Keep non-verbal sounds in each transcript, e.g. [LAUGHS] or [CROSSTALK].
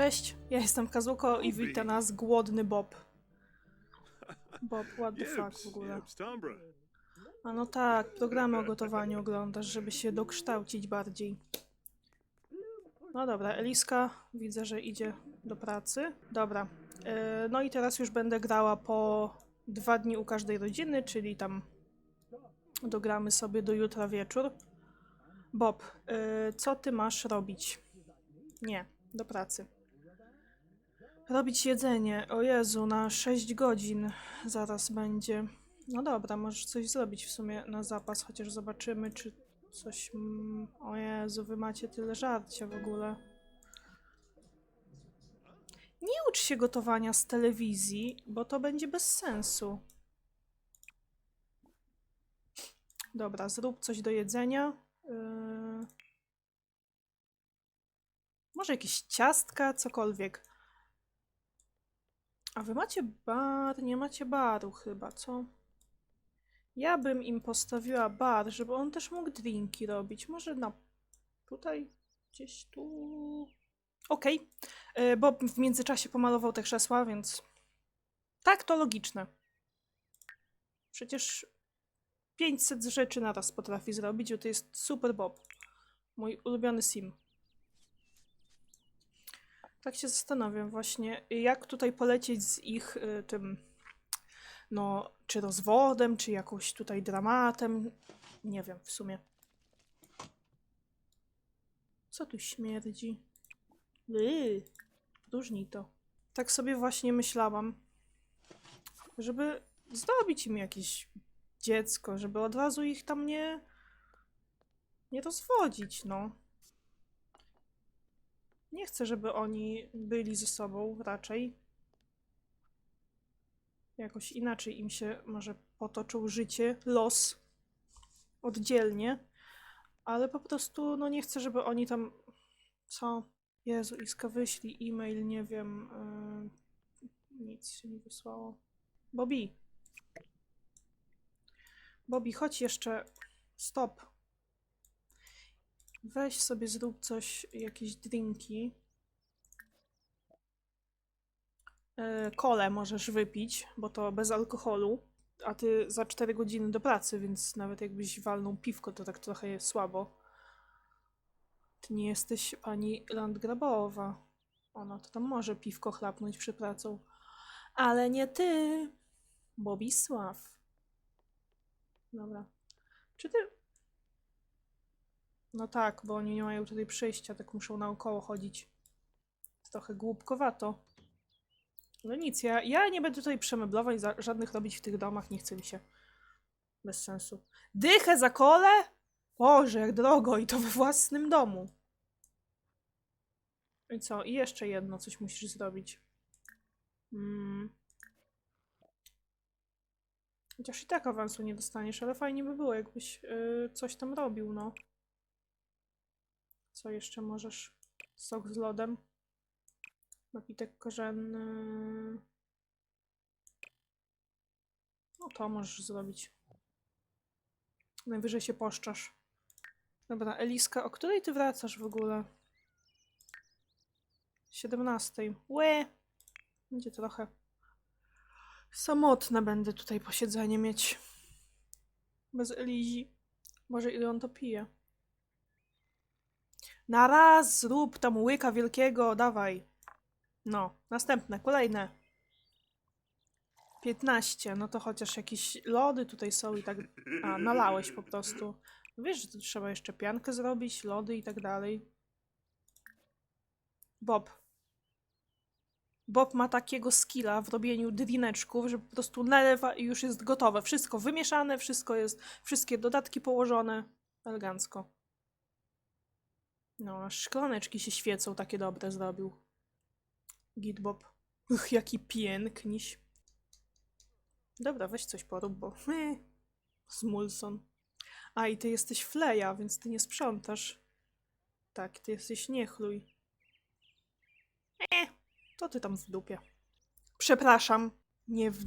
Cześć, ja jestem Kazuko i wita nas głodny Bob. Bob, what the fuck w ogóle. A no tak, programy o gotowaniu oglądasz, żeby się dokształcić bardziej. No dobra, Eliska widzę, że idzie do pracy. Dobra, yy, no i teraz już będę grała po dwa dni u każdej rodziny, czyli tam dogramy sobie do jutra wieczór. Bob, yy, co ty masz robić? Nie, do pracy. Robić jedzenie. O Jezu, na 6 godzin zaraz będzie. No dobra, możesz coś zrobić w sumie na zapas, chociaż zobaczymy, czy coś. O Jezu, wy macie tyle żarcia w ogóle. Nie ucz się gotowania z telewizji, bo to będzie bez sensu. Dobra, zrób coś do jedzenia. Yy... Może jakieś ciastka, cokolwiek. A wy macie bar? Nie macie baru chyba, co? Ja bym im postawiła bar, żeby on też mógł drinki robić. Może na... tutaj? Gdzieś tu... Okej. Okay. Bo w międzyczasie pomalował te krzesła, więc... Tak, to logiczne. Przecież 500 rzeczy naraz potrafi zrobić, bo to jest super Bob. Mój ulubiony sim. Tak się zastanawiam właśnie, jak tutaj polecieć z ich y, tym, no, czy rozwodem, czy jakąś tutaj dramatem. Nie wiem w sumie. Co tu śmierdzi? Yy, różni to. Tak sobie właśnie myślałam, żeby zrobić im jakieś dziecko, żeby od razu ich tam nie, nie rozwodzić, no. Nie chcę, żeby oni byli ze sobą raczej. Jakoś inaczej im się może potoczył życie, los oddzielnie, ale po prostu no nie chcę, żeby oni tam co? Jezu, Iska wyślij e-mail, nie wiem. Yy, nic się nie wysłało. Bobby. Bobby, chodź jeszcze. Stop. Weź sobie zrób coś, jakieś drinki. Yy, Kole możesz wypić, bo to bez alkoholu. A ty za 4 godziny do pracy, więc nawet jakbyś walnął piwko, to tak trochę jest słabo. Ty nie jesteś pani landgrabowa. Ona to tam może piwko chlapnąć przy pracą. Ale nie ty, Bobisław. Dobra. Czy ty no tak, bo oni nie mają tutaj przejścia, tak muszą naokoło chodzić. Jest trochę głupkowato. No nic, ja, ja nie będę tutaj przemeblowań za, żadnych robić w tych domach, nie chce mi się. Bez sensu. Dychę za kole? Boże, jak drogo i to we własnym domu. I co? I jeszcze jedno coś musisz zrobić. Mm. Chociaż i tak awansu nie dostaniesz, ale fajnie by było, jakbyś yy, coś tam robił, no. Co jeszcze możesz? Sok z lodem. Napitek korzenny. No to możesz zrobić. Najwyżej się poszczasz. Dobra, Eliska, o której ty wracasz w ogóle? 17. Łe! Będzie trochę samotne będę tutaj posiedzenie mieć. Bez Elizi. Może ile on to pije? Na raz zrób tam łyka wielkiego, dawaj. No, następne, kolejne. 15, no to chociaż jakieś lody tutaj są i tak. A, nalałeś po prostu. Wiesz, że tu trzeba jeszcze piankę zrobić, lody i tak dalej. Bob. Bob ma takiego skilla w robieniu drineczków, że po prostu nalewa i już jest gotowe. Wszystko wymieszane, wszystko jest, wszystkie dodatki położone. Elegancko. No, szklaneczki się świecą, takie dobre zrobił. Git Bob. Uch, jaki piękniś. Dobra, weź coś porób, bo... Smulson. A, i ty jesteś fleja, więc ty nie sprzątasz. Tak, ty jesteś niechluj. Eh, to ty tam w dupie. Przepraszam, nie w...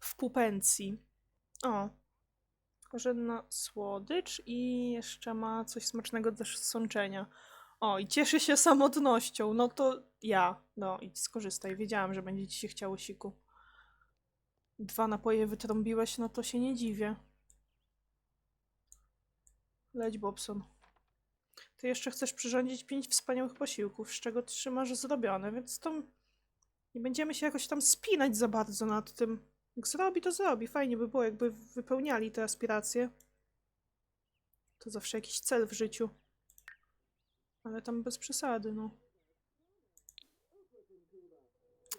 w pupencji. O, korzenna słodycz i jeszcze ma coś smacznego z sączenia. O, i cieszy się samotnością. No to Ja. No, idź skorzystaj. Wiedziałam, że będzie ci się chciało siku. Dwa napoje wytrąbiłeś, no to się nie dziwię. Leć, Bobson. Ty jeszcze chcesz przyrządzić pięć wspaniałych posiłków, z czego trzy masz zrobione, więc to nie będziemy się jakoś tam spinać za bardzo nad tym. Jak zrobi, to zrobi. Fajnie by było, jakby wypełniali te aspiracje. To zawsze jakiś cel w życiu. Ale tam bez przesady, no.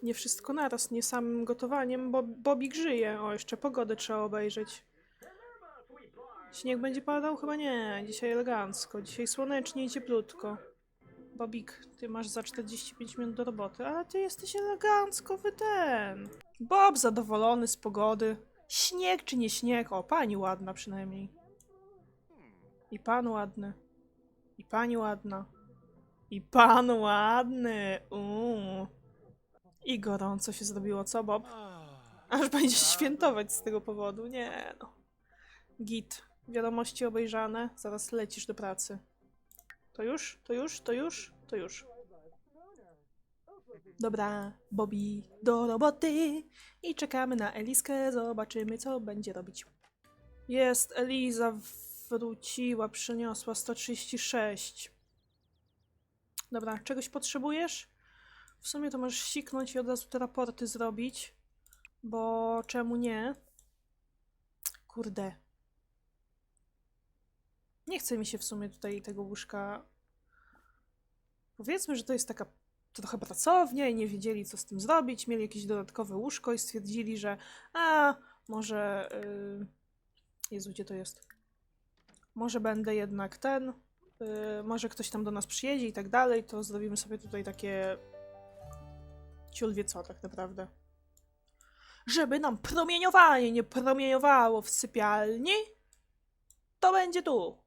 Nie wszystko naraz, nie samym gotowaniem, bo Bobik żyje. O, jeszcze pogodę trzeba obejrzeć. Śnieg będzie padał? Chyba nie. Dzisiaj elegancko. Dzisiaj słonecznie i cieplutko. Bobik, ty masz za 45 minut do roboty, ale ty jesteś elegancko wy ten. Bob zadowolony z pogody. Śnieg czy nie śnieg? O, pani ładna przynajmniej. I pan ładny. I pani ładna. I pan ładny. Uuu. I gorąco się zrobiło, co Bob? Aż będziesz świętować z tego powodu. Nie no. Git. Wiadomości obejrzane. Zaraz lecisz do pracy. To już? To już? To już? To już. Dobra, Bobby, do roboty. I czekamy na Eliskę. Zobaczymy, co będzie robić. Jest, Eliza wróciła, przyniosła 136. Dobra, czegoś potrzebujesz? W sumie to możesz siknąć i od razu te raporty zrobić. Bo czemu nie? Kurde. Nie chce mi się w sumie tutaj tego łóżka. Powiedzmy, że to jest taka trochę pracownia i nie wiedzieli, co z tym zrobić. Mieli jakieś dodatkowe łóżko i stwierdzili, że a, może. Yy... Jezu, gdzie to jest? Może będę jednak ten. Yy, może ktoś tam do nas przyjedzie i tak dalej, to zrobimy sobie tutaj takie. Ciul wie co, tak naprawdę. Żeby nam promieniowanie nie promieniowało w sypialni, to będzie tu.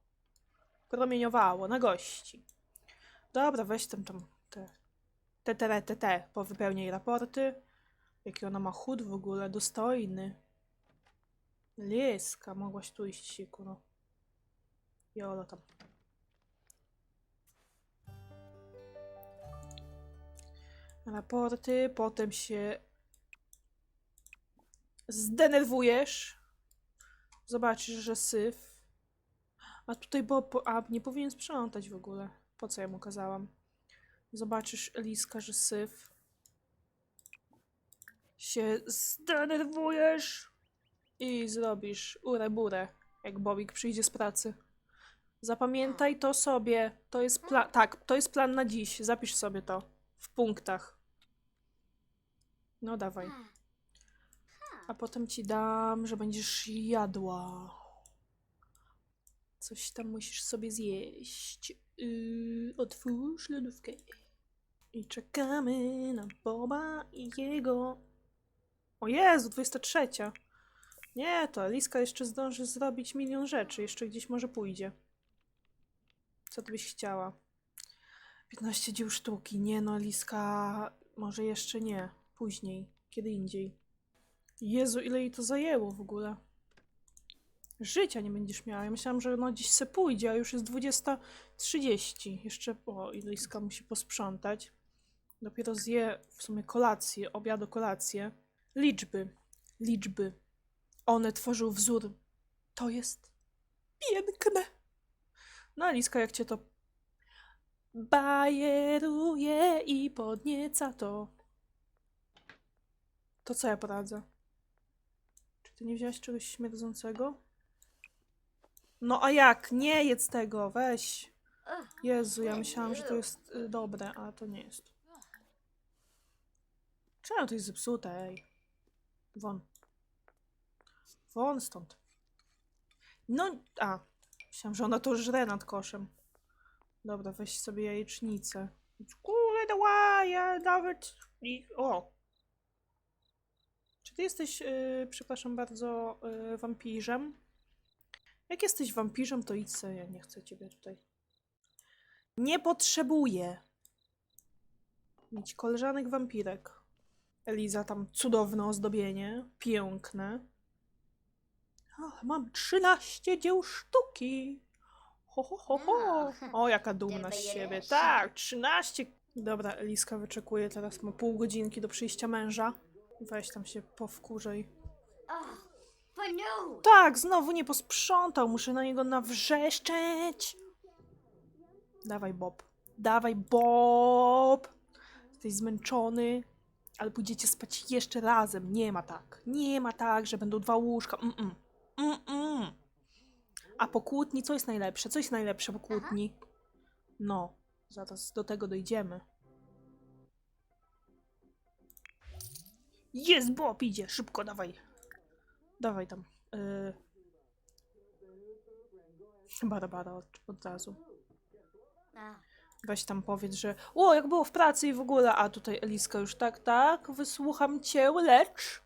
Promieniowało na gości. Dobra, weź tam tam te. Te, te, te, te, raporty. Jaki ona ma chód w ogóle, dostojny. Lieska, mogłaś tu iść siku, no. Jolo tam. Raporty, potem się zdenerwujesz. Zobaczysz, że syf. A tutaj bo, po, a nie powinien sprzątać w ogóle. Po co ja mu kazałam? Zobaczysz, Eliska, że syf. Się zdenerwujesz i zrobisz urę-burę, jak Bobik przyjdzie z pracy. Zapamiętaj to sobie. To jest plan. Tak, to jest plan na dziś. Zapisz sobie to w punktach. No dawaj. A potem ci dam, że będziesz jadła. Coś tam musisz sobie zjeść. Yy, otwórz lodówkę. I czekamy na Boba i jego. O Jezu, 23. Nie, to Eliska jeszcze zdąży zrobić milion rzeczy. Jeszcze gdzieś może pójdzie. Co ty byś chciała? 15 dzieł sztuki. Nie no, Eliska. Może jeszcze nie. Później. Kiedy indziej. Jezu, ile jej to zajęło w ogóle. Życia nie będziesz miała. Ja myślałam, że no dziś se pójdzie, a już jest 20.30. Jeszcze, o, Eliska musi posprzątać. Dopiero zje w sumie kolację, obiad, kolację. Liczby. Liczby. One tworzą wzór. To jest piękne. No, Eliska, jak cię to bajeruje i podnieca, to... To co ja poradzę? Czy ty nie wziąłeś czegoś śmierdzącego? No a jak? Nie jedz tego, weź. Jezu, ja myślałam, że to jest y, dobre, a to nie jest. Czemu to jest zepsute, ej? Won. Won stąd. No, a. Myślałam, że ona to żre nad koszem. Dobra, weź sobie jajecznicę. Kurde, dawaj, ja nawet... i- O! Czy ty jesteś, yy, przepraszam bardzo, yy, wampirzem? Jak jesteś wampirzem, to idź sobie, ja nie chcę ciebie tutaj. Nie potrzebuję mieć koleżanek wampirek. Eliza tam cudowne ozdobienie, piękne. Ale mam 13 dzieł sztuki. Ho, ho, ho, ho. O, jaka dumna z siebie. Tak, 13 Dobra, Eliska wyczekuje, teraz ma pół godzinki do przyjścia męża. Weź tam się powkurzej. Tak, znowu nie posprzątał, muszę na niego nawrzeszczeć. Dawaj, Bob. Dawaj, Bob. Jesteś zmęczony, ale pójdziecie spać jeszcze razem. Nie ma tak. Nie ma tak, że będą dwa łóżka. Mm-mm. Mm-mm. A po kłótni co jest najlepsze? Co jest najlepsze po kłótni? No, zaraz do tego dojdziemy. Jest, Bob idzie. Szybko, dawaj. Dawaj tam. Yy... Barbara od, od razu. Weź tam powiedz, że o, jak było w pracy i w ogóle, a tutaj Eliska już tak, tak, wysłucham cię, lecz,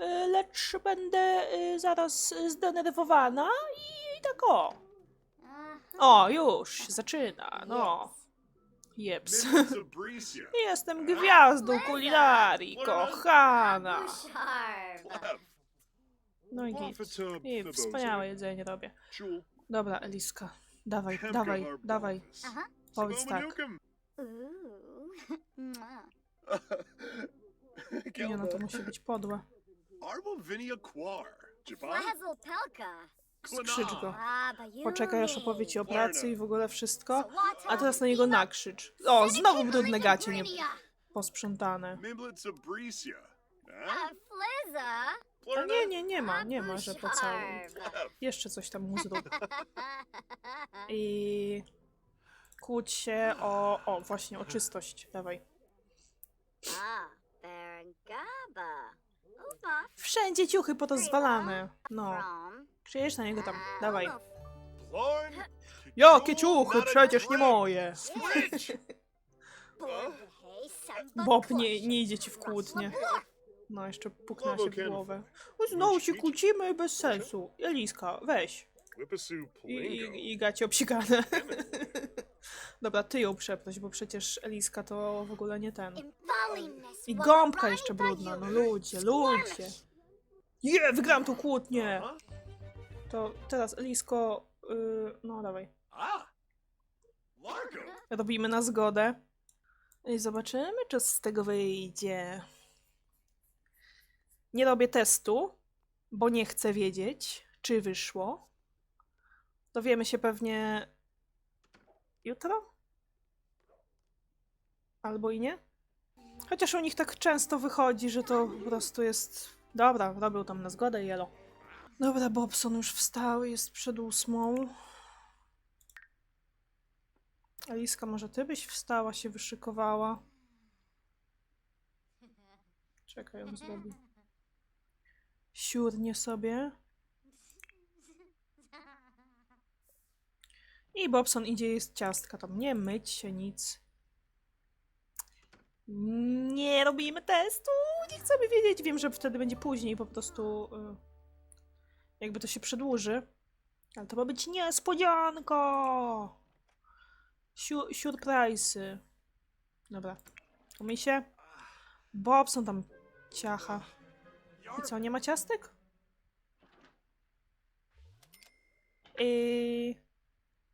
y, lecz będę y, zaraz zdenerwowana i tak o. O, już się zaczyna, no. Jeps. Jestem gwiazdą kulinarii, kochana. sharp. No i git. I wspaniałe jedzenie robię. Dobra, Eliska, dawaj, dawaj, dawaj, powiedz tak. [LAUGHS] Nie no, to musi być podłe. Skrzycz go. Poczekaj, aż opowie ci o pracy i w ogóle wszystko. A teraz na niego nakrzycz. O, znowu brudne gacie nie posprzątane. Abricia. A nie, nie, nie ma, nie ma, że po całym. Jeszcze coś tam mu zrób. [LAUGHS] I kłóć się o, o, właśnie, o czystość. Dawaj. Berengaba. Wszędzie ciuchy porozwalane. No, From. przyjedź na niego tam, dawaj. [LAUGHS] Jakie ciuchy? Przecież nie moje. Switch. Bob nie, nie idzie ci w kłótnię. No, jeszcze puknęła się w głowę. O, Znowu się kłócimy bez sensu. Eliska, weź. I, i, i gacie obsikane. [LAUGHS] Dobra, ty ją przeproś, bo przecież Eliska to w ogóle nie ten. I gąbka jeszcze brudna, no ludzie, ludzie. Je, wygrałam tą kłótnię! To teraz Elisko, yy, no dawaj. Robimy na zgodę. I zobaczymy, czy z tego wyjdzie. Nie robię testu, bo nie chcę wiedzieć, czy wyszło. Dowiemy się pewnie jutro? Albo i nie? Chociaż u nich tak często wychodzi, że to po prostu jest. Dobra, robią tam na zgodę jelo. Dobra, Bobson już wstał, jest przed ósmą. Aliska, może ty byś wstała, się wyszykowała? Czekaj, on zrobi. Siurnie sobie. I Bobson idzie jest ciastka tam. Nie myć się, nic. Nie robimy testu. Nie chcemy wiedzieć. Wiem, że wtedy będzie później po prostu. y, Jakby to się przedłuży. Ale to ma być niespodzianko. Siu- Surprise'y. Dobra. Umyj się. Bobson tam ciacha. I co, nie ma ciastek? I...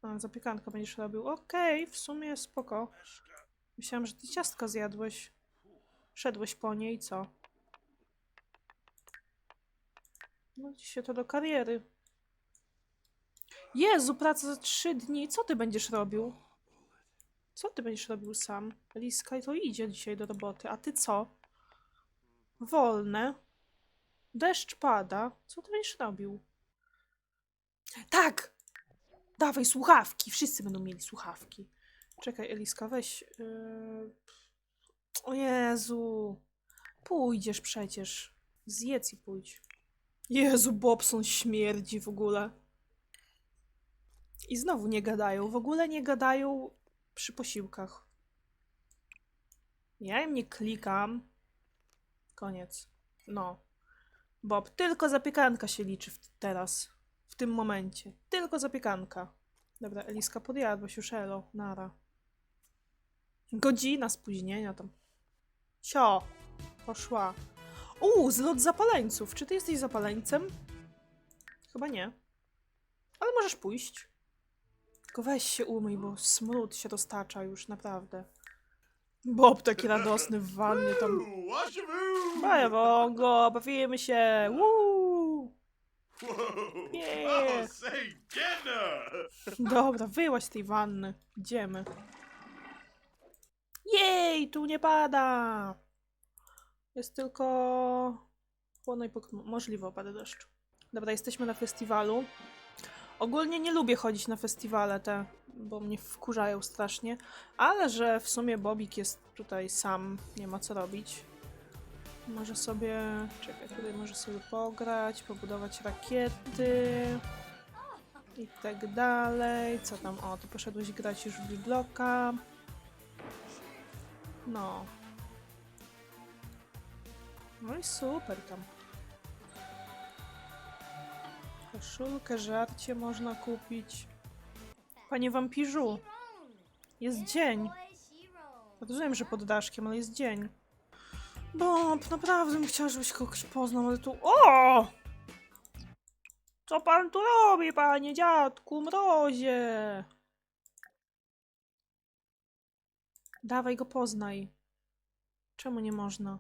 A, zapiekankę będziesz robił. Okej, w sumie spoko. Myślałam, że ty ciastka zjadłeś. Szedłeś po niej i co? No się to do kariery. Jezu, praca za trzy dni. Co ty będziesz robił? Co ty będziesz robił sam? Liska to idzie dzisiaj do roboty. A ty co? Wolne. Deszcz pada. Co ty będziesz robił? Tak! Dawaj słuchawki. Wszyscy będą mieli słuchawki. Czekaj, Eliska, weź. Yy... O Jezu. Pójdziesz przecież. Zjedz i pójdź. Jezu, Bobson śmierdzi w ogóle. I znowu nie gadają. W ogóle nie gadają przy posiłkach. Ja im nie klikam. Koniec. No. Bob, tylko zapiekanka się liczy w, teraz. W tym momencie. Tylko zapiekanka. Dobra, Eliska, podjadłaś już, elo. Nara. Godzina spóźnienia tam. Sio. Poszła. Uuu, zlot zapaleńców. Czy ty jesteś zapaleńcem? Chyba nie. Ale możesz pójść. Tylko weź się umyj, bo smród się roztacza już naprawdę. Bob taki radosny w wannie tam. Ooh, wash a move. Bajawongo, bawimy się! Woo! Dobra, wyłaź z tej wanny. Idziemy. Jej, tu nie pada! Jest tylko chłodno i pok- możliwe opady deszczu. Dobra, jesteśmy na festiwalu. Ogólnie nie lubię chodzić na festiwale te, bo mnie wkurzają strasznie, ale że w sumie Bobik jest tutaj sam, nie ma co robić. Może sobie, czekaj, tutaj może sobie pograć, pobudować rakiety i tak dalej. Co tam? O, ty poszedłeś grać już w Bibloka. No. No i super tam. Koszulkę, żarcie można kupić. Panie wampirzu, jest dzień. Rozumiem, że pod daszkiem, ale jest dzień. Bob, naprawdę bym chciała, żebyś kogoś poznał, ale tu... O! Co pan tu robi, panie dziadku, mrozie? Dawaj go poznaj. Czemu nie można?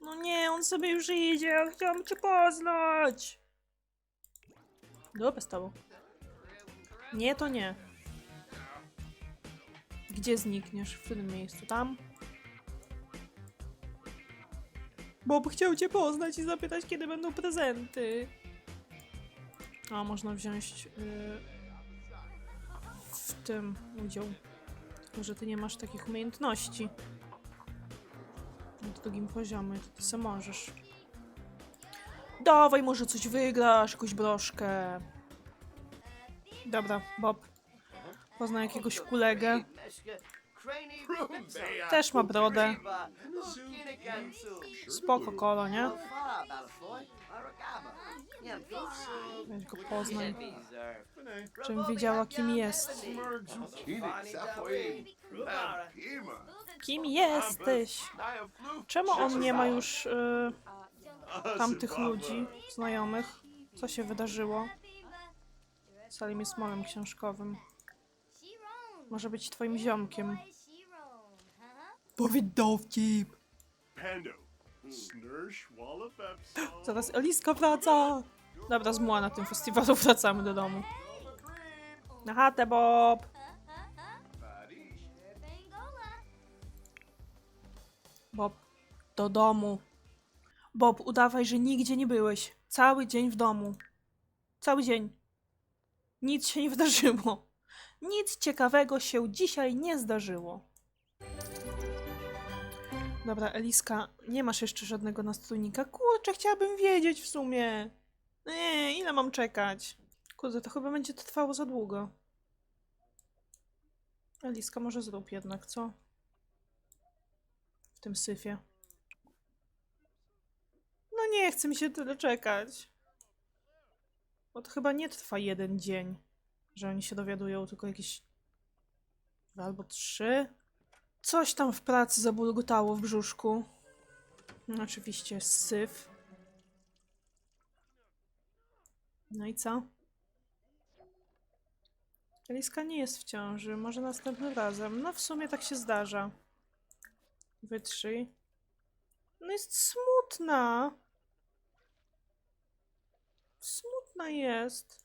No nie, on sobie już idzie, ja chciałam cię poznać. Dobra z tobą. Nie, to nie. Gdzie znikniesz? W którym miejscu? Tam? Bob chciał cię poznać i zapytać, kiedy będą prezenty. A, można wziąć y, w tym udział. Tylko, że ty nie masz takich umiejętności. Na drugim poziomie, to ty se możesz. Dawaj, może coś wygrasz, jakąś broszkę. Dobra, Bob. Pozna jakiegoś kolegę. Też ma brodę. Spoko kolo, nie? Weź go poznaj. Żebym wiedziała, kim jest. Kim jesteś? Czemu on nie ma już y, tamtych ludzi, znajomych? Co się wydarzyło? Salim jest małym książkowym. Może być twoim ziomkiem. Powiedz dowcip! Pando. Zaraz Eliska wraca! Dobra, zmuła na tym festiwalu, [LAUGHS] wracamy do domu. Na chatę, Bob! Bob, do domu. Bob, udawaj, że nigdzie nie byłeś. Cały dzień w domu. Cały dzień. Nic się nie wydarzyło. Nic ciekawego się dzisiaj nie zdarzyło. Dobra, Eliska, nie masz jeszcze żadnego nastrójnika. Kurczę, chciałabym wiedzieć w sumie. Nie, ile mam czekać? Kurde, to chyba będzie trwało za długo. Eliska, może zrób jednak, co? W tym syfie. No nie chce mi się tyle czekać. Bo to chyba nie trwa jeden dzień, że oni się dowiadują, tylko jakieś dwa albo trzy. Coś tam w pracy zabulgotało w brzuszku. No, oczywiście syf. No i co? Eliska nie jest w ciąży, może następnym razem. No w sumie tak się zdarza. Wytrzyj. No jest smutna. Smutna jest.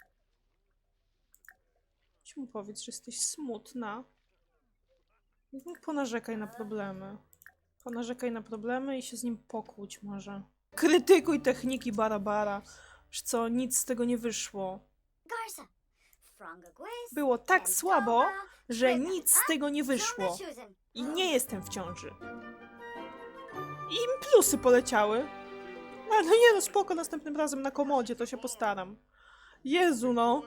Ci mu powiedz, że jesteś smutna. Ponarzekaj na problemy. Ponarzekaj na problemy i się z nim pokłóć może. Krytykuj techniki Barabara. Wiesz co, nic z tego nie wyszło. Było tak słabo, że nic z tego nie wyszło. I nie jestem w ciąży. I im plusy poleciały. Ale no nie no, spoko, następnym razem na komodzie, to się postaram. Jezu no,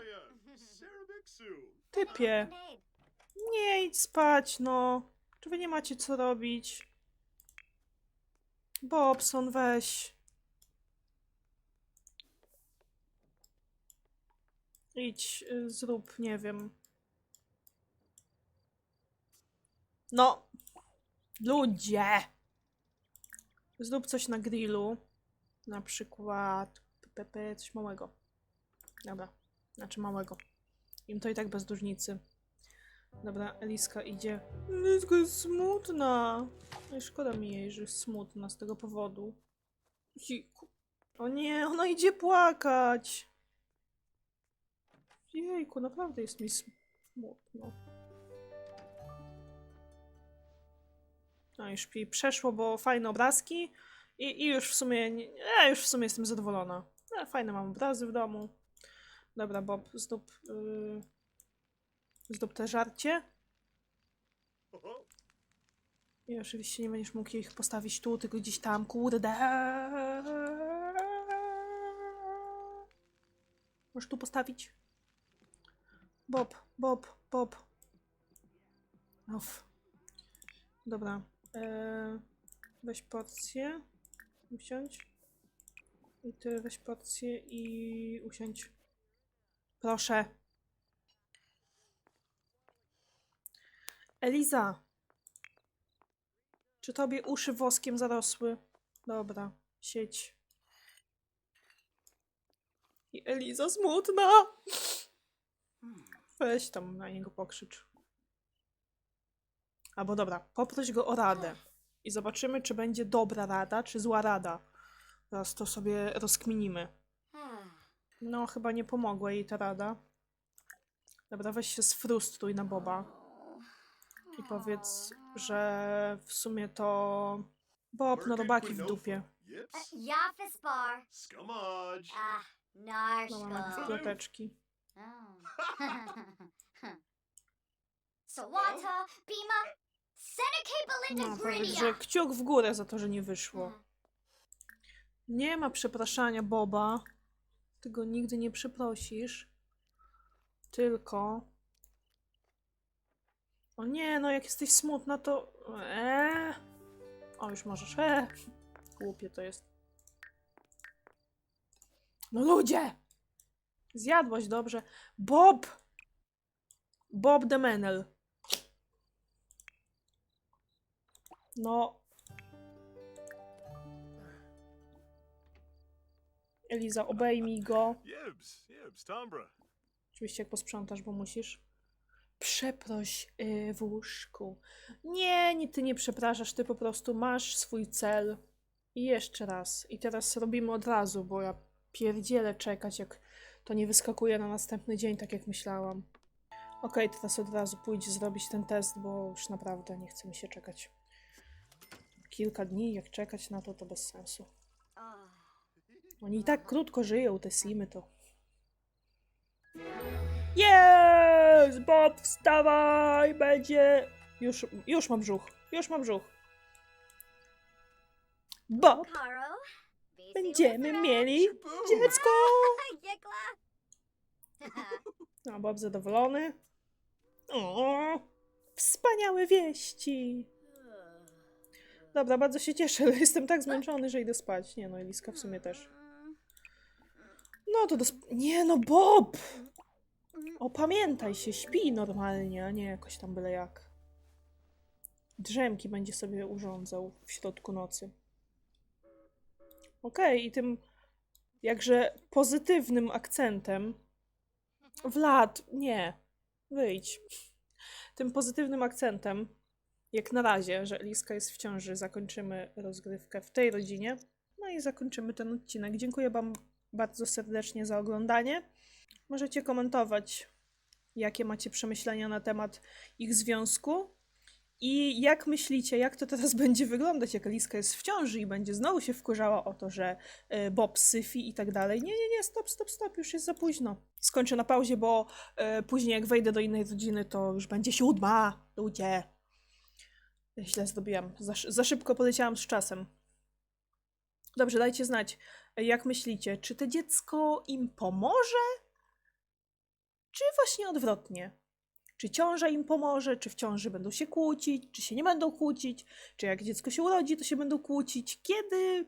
typie. Nie idź spać, no. Czy wy nie macie co robić? Bobson, weź. Idź, y, zrób, nie wiem. No. Ludzie! Zrób coś na grillu. Na przykład PPP, coś małego. Dobra. Znaczy małego. Im to i tak bez różnicy. Dobra, Eliska idzie. Eliska jest smutna. Szkoda mi jej, że jest smutna z tego powodu. Jejku. O nie, ona idzie płakać. Jejku, naprawdę jest mi smutno. No już mi przeszło, bo fajne obrazki i, i już w sumie, ja już w sumie jestem zadowolona. E, fajne mam obrazy w domu. Dobra, Bob, zdób, yy, zdób te żarcie. I oczywiście nie będziesz mógł ich postawić tu, tylko gdzieś tam, kurde. Możesz tu postawić? Bob, Bob, Bob. Uff. Dobra. Eee, weź porcję. Usiądź. I ty weź porcję i usiądź. Proszę. Eliza. Czy tobie uszy woskiem zarosły? Dobra, sieć. I Eliza smutna. Weź tam na niego pokrzycz. Albo dobra, poproś go o radę. I zobaczymy, czy będzie dobra rada, czy zła rada. Teraz to sobie rozkminimy. No, chyba nie pomogła jej ta rada. Dobra, weź się sfrustruj na Boba i powiedz, że w sumie to Bob no robaki w dupie. No mamy ploteczki. Sawata, Bima, No, powiedz, Grinia. że kciuk w górę za to, że nie wyszło. Nie ma przepraszania Boba. Ty go nigdy nie przeprosisz. Tylko... O nie, no jak jesteś smutna, to... Eee. O, już możesz. Eee. Głupie to jest. No ludzie! Zjadłaś dobrze. Bob! Bob de No. Eliza, obejmij go. Yibs. Yibs. Tombra. Oczywiście jak posprzątasz, bo musisz. Przeproś yy, w łóżku. Nie, nie, ty nie przepraszasz, ty po prostu masz swój cel. I jeszcze raz. I teraz robimy od razu, bo ja pierdzielę czekać, jak to nie wyskakuje na następny dzień, tak jak myślałam. Okej, teraz od razu pójdź zrobić ten test, bo już naprawdę nie chce mi się czekać. Kilka dni, jak czekać na to, to bez sensu. Ah. Oni i tak krótko żyją, te simy to. Jest! Bob, wstawaj! Będzie... Już, już mam brzuch. Już mam brzuch. Bob, będziemy mieli [LAUGHS] dziecko! No, [LAUGHS] Bob zadowolony. O, wspaniałe wieści! Dobra, bardzo się cieszę, ale [LAUGHS] jestem tak zmęczony, że idę spać. Nie no, Eliska w sumie też. No to do Nie no, Bob! Opamiętaj się, śpi normalnie, a nie jakoś tam byle jak. Drzemki będzie sobie urządzał w środku nocy. Okej, i tym jakże pozytywnym akcentem. Wlad, nie, wyjdź. Tym pozytywnym akcentem, jak na razie, że Eliska jest w ciąży, zakończymy rozgrywkę w tej rodzinie. No i zakończymy ten odcinek. Dziękuję Wam bardzo serdecznie za oglądanie. Możecie komentować, jakie macie przemyślenia na temat ich związku. I jak myślicie, jak to teraz [LAUGHS] będzie wyglądać, jak Eliska jest w ciąży i będzie znowu się wkurzała o to, że y, Bob syfi i tak dalej. Nie, nie, nie, stop, stop, stop, już jest za późno. Skończę na pauzie, bo y, później jak wejdę do innej rodziny, to już będzie siódma. Ludzie. Źle zrobiłam. Za, za szybko poleciałam z czasem. Dobrze, dajcie znać, jak myślicie, czy to dziecko im pomoże? Czy właśnie odwrotnie? Czy ciąża im pomoże, czy w ciąży będą się kłócić, czy się nie będą kłócić, czy jak dziecko się urodzi, to się będą kłócić? Kiedy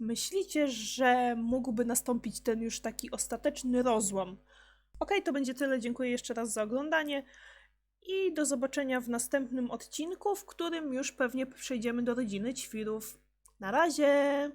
myślicie, że mógłby nastąpić ten już taki ostateczny rozłam? Okej, to będzie tyle. Dziękuję jeszcze raz za oglądanie i do zobaczenia w następnym odcinku, w którym już pewnie przejdziemy do rodziny ćwirów. Na razie!